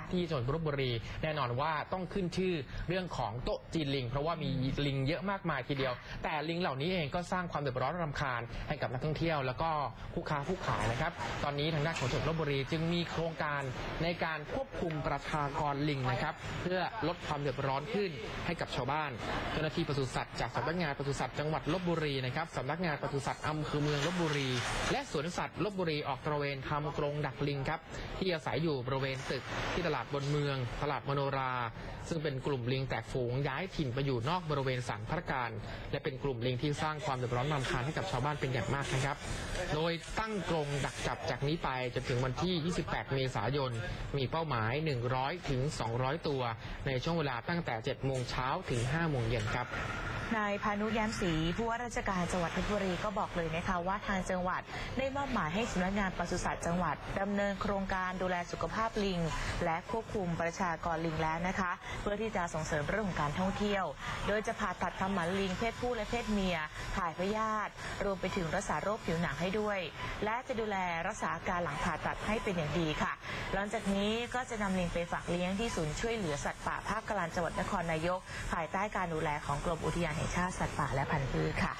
ครับที่จังหวัดลบบุรีแน่นอนว่าต้องขึ้นชื่อเรื่องของโต๊ะจีนลิง เพราะว่ามีลิงเยอะมากมายทีเดียว แต่ลิงเหล่านี้เองก็สร้างความเดือดร้อนรำคาญให้กับนักท่องเที่ยว แล้วก็ผู้ค้าผู้ขายนะครับตอนนี้ทางด้านของจังหวัดลบบุรีจึงมีโครงการในการควบคุมประชากรลิงนะครับเพื่อลดความเดือดร้อนขึ้นให้กับชาวบ้านเจ้าหน้าที่ปศุสัตว์จากสำนักงานปศุสัตว์จังหวัดลบบุรีนะครับสำนักงานปศุสัตว์อำเภอเมืองลบบุรี และสวนสัตว์ลบบุรีออกตระเวนทำกรงดักลิงครับที่อาศัยอยู่บริเวณตึกที่ตลาดบนเมือง ตลาดมโนรา ซึ่งเป็นกลุ่มลิงแตกฝูงย้ายถิ่นไปอยู่นอกบริเวณสันพระการ และเป็นกลุ่มลิงที่สร้างความเดือดร้อนรำคาญให้กับชาวบ้านเป็นอย่างมากนะครับ โดยตั้งกรงดักจับจากนี้ไปจนถึงวันที่ 28 เมษายน มีเป้าหมาย 100 ถึง 200 ตัว ในช่วงเวลาตั้งแต่ 7 โมงเช้าถึง 5 โมงเย็นครับ นายพานุแย้มศรีผู้ว่าราชการจังหวัดเพชรบุรีก็บอกเลยนะคะว่าทางจังหวัดได้มอบหมายให้สำนักงานปศุสัตว์จังหวัดดำเนินโครงการดูแลสุขภาพลิง และควบคุมประชากรลิงแล้วนะคะ เพื่อที่จะส่งเสริมเรื่องของการท่องเที่ยว โดยจะผ่าตัดทำหมันลิงเพศผู้และเพศเมีย ถ่ายพยาธิรวมไปถึงรักษาโรคผิวหนังให้ด้วย และจะดูแลรักษาอาการหลังผ่าตัดให้เป็นอย่างดีค่ะ หลังจากนี้ก็จะนำลิงไปฝากเลี้ยงที่ศูนย์ช่วยเหลือสัตว์ป่าภาคกลางจังหวัดนครนายก ภายใต้การดูแลของกรมอุทยานแห่งชาติสัตว์ป่าและพันธุ์พืชค่ะ